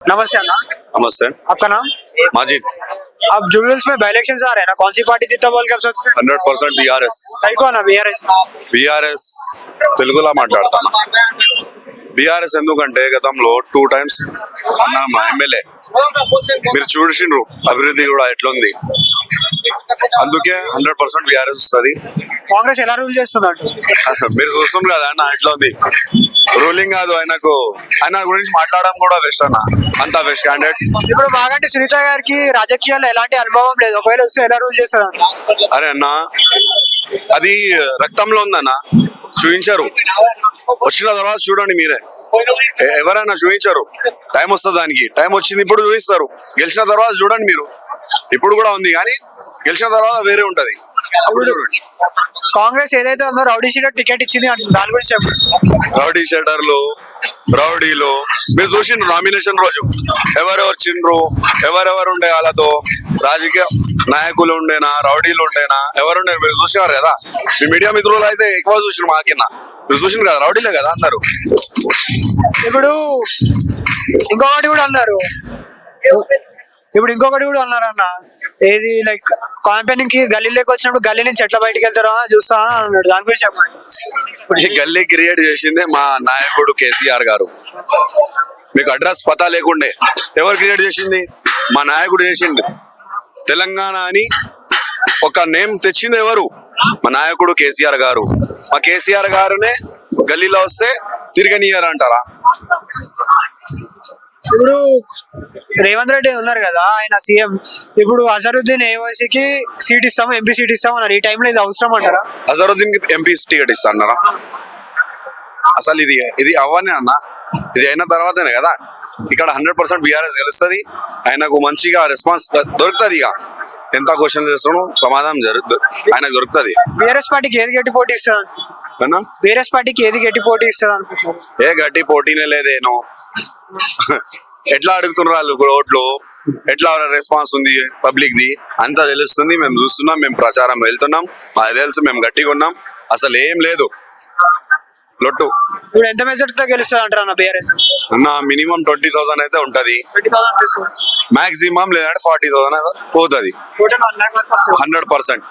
नमस्ते अन्ना नमस्ते आपका नाम माजिद अब जुबल्स में बाई इलेक्शन आ रहे हैं ना कौन सी पार्टी जीता बोल के आप सोच रहे హండ్రెడ్ పర్సెంట్ బీఆర్ఎస్ हैं कौन है बीआरएस బీఆర్ఎస్ తెలుగులో మాట్లాడతాను బీఆర్ఎస్ ఎందుకంటే గతంలో టూ టైమ్స్ అన్న మా ఎమ్మెల్యే మీరు చూసిండ్రు అభివృద్ధి కూడా ఎట్లుంది అందుకే హండ్రెడ్ పర్సెంట్ బీఆర్ఎస్ వస్తుంది. కాంగ్రెస్ ఎలా రూల్ చేస్తున్నట్టు మీరు చూస్తున్నారు కదా అన్న ఎట్లా ఉంది. రూలింగ్ కాదు ఆయనకు. ఆయన గురించి మాట్లాడడం కూడా వెస్ట్ అన్న. అంత వెస్ట్ క్యాండిడేట్ ఇప్పుడు బాగంటి సునీత గారికి రాజకీయాల్లో ఎలాంటి అనుభవం లేదు. ఒకవేళ వస్తే ఎలా రూల్ చేస్తారు అరే అన్న అది రక్తంలో ఉందన్న. చూపించారు. వచ్చిన తర్వాత చూడండి మీరే. ఎవరైనా చూపించారు. టైం వస్తుంది దానికి. టైం వచ్చింది ఇప్పుడు చూపిస్తారు. గెలిచిన తర్వాత చూడండి మీరు. ఇప్పుడు కూడా ఉంది కానీ గెలిచిన తర్వాత వేరే ఉంటది. కాంగ్రెస్ ఏదైతే ఉందో రౌడీ షీటర్ టికెట్ ఇచ్చింది. దాని గురించి రౌడీ షెటర్లు రౌడీలు. మీరు చూసిండ్రు నామినేషన్ రోజు. ఎవరెవరు చిండ్రు ఎవరెవరు ఉండే వాళ్ళతో? రాజకీయ నాయకులు ఉండేనా రౌడీలు ఉండేనా? ఎవరుండే మీరు చూసినారు కదా? మీ మీడియా మిత్రులు అయితే ఎక్కువ చూసిన మాకిన్న. మీరు చూసిండ్రు కదా? రౌడీలే కదా అందరు. ఇప్పుడు ఇంకొకటి కూడా అన్నారు. ఇప్పుడు ఇంకొకటి కూడా అన్నారన్న ఏది లైక్ కాంపెయినింగ్కి గల్లీలోకి వచ్చినప్పుడు గల్లీ నుంచి ఎట్లా బయటకు వెళ్తారో చూస్తా అన్నాడు. దాని గురించి చెప్పండి. ఈ గల్లీ క్రియేట్ చేసిందే మా నాయకుడు కేసీఆర్ గారు. మీకు అడ్రస్ పతా లేకుండే. ఎవరు క్రియేట్ చేసింది? మా నాయకుడు చేసిండు. తెలంగాణ అని ఒక నేమ్ తెచ్చింది ఎవరు? మా నాయకుడు కేసీఆర్ గారు. మా కేసీఆర్ గారునే గల్లీలో వస్తే తిరగనియర్ అంటారా ఇప్పుడు రేవంత్ రెడ్డి ఉన్నారు కదా ఆయన సీఎం. ఇప్పుడు అజరుద్దీన్ ఏఓసీకి సీట్ ఇస్తాము ఎంపీ సీట్ ఇస్తాము అన్నారు. ఈ టైంలో ఇది అవసరం అంటారా? అజరుద్దీన్ ఎంపీ టికెట్ ఇస్తా అన్నారా? అసలు ఇది ఇది అవ్వనే అన్న. ఇది అయిన తర్వాతనే కదా. ఇక్కడ హండ్రెడ్ పర్సెంట్ బీఆర్ఎస్ గెలుస్తుంది. ఆయనకు మంచిగా రెస్పాన్స్ దొరుకుతుంది ఇక. ఎంత క్వశ్చన్ చేస్తాడో సమాధానం జరుగు ఆయనకు దొరుకుతుంది. బీఆర్ఎస్ పార్టీకి ఏది గట్టి పోటీ ఇస్తారు బీఆర్ఎస్ పార్టీకి ఏది గట్టి పోటీ ఇస్తారు ఏ గట్టి పోటీనే లేదేనో ఎట్లా అడుగుతున్నారు వాళ్ళు ఓట్లు? ఎట్లా రెస్పాన్స్ ఉంది పబ్లిక్ ది? అంతా తెలుస్తుంది మేము చూస్తున్నాం మేము ప్రచారం వెళ్తున్నాం. మాకు తెలుసు మేము గట్టిగా ఉన్నాం. అసలు ఏం లేదు. లొట్టు. ఇప్పుడు ఎంత మెజార్టీతో గెలుస్తారు అంటారు అన్న బీఆర్ఎస్? అన్న మినిమం ట్వంటీ థౌసండ్ అయితే ఉంటది. మాక్సిమం లేదంటే ఫార్టీ థౌసండ్ అయితే పోతుంది. Hundred percent.